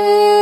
you.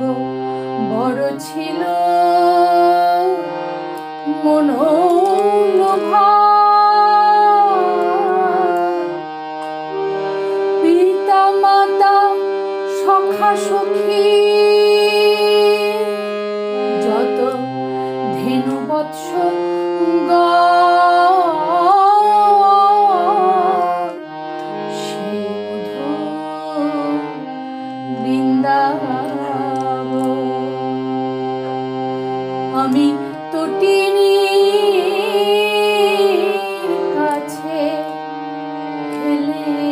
ওগো বড় ছিল মনোলোভা পিতা মাতা সখা সখী ফেলে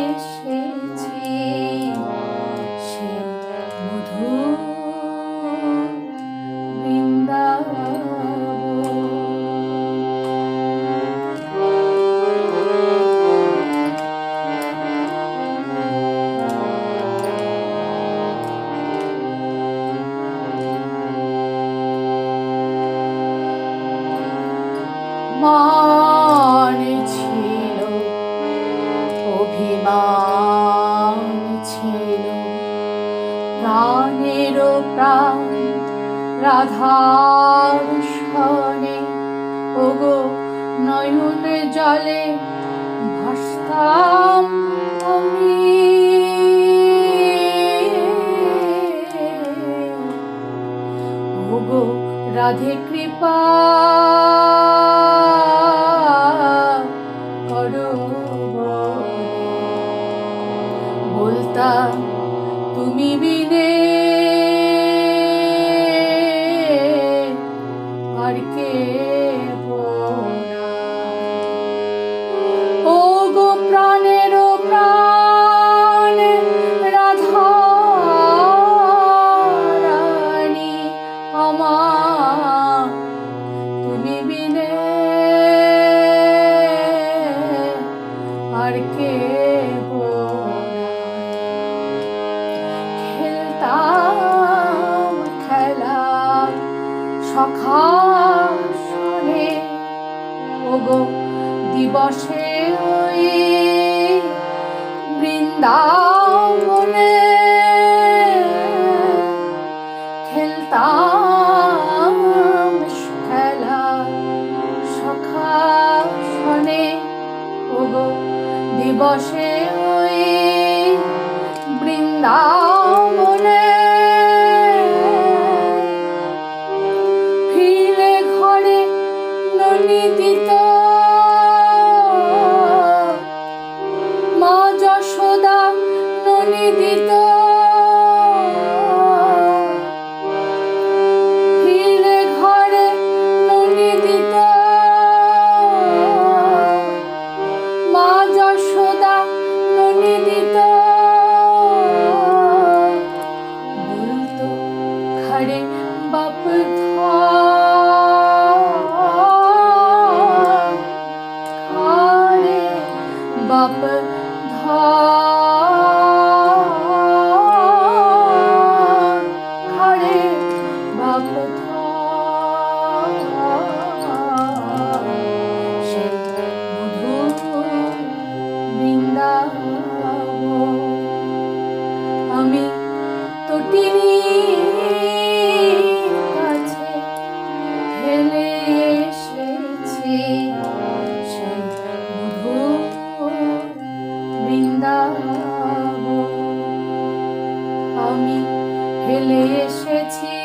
নয়নে জলে ভাসতাম আমি। ওগো রাধে কৃপা করো বলতাম তুমি বিনে। আর কে সখা শোনে ওগো দিবসে বৃন্দাবনে খেলতাম খেলা। সখা শনে ওগো বসে ওই আমি ফেলে এসেছি।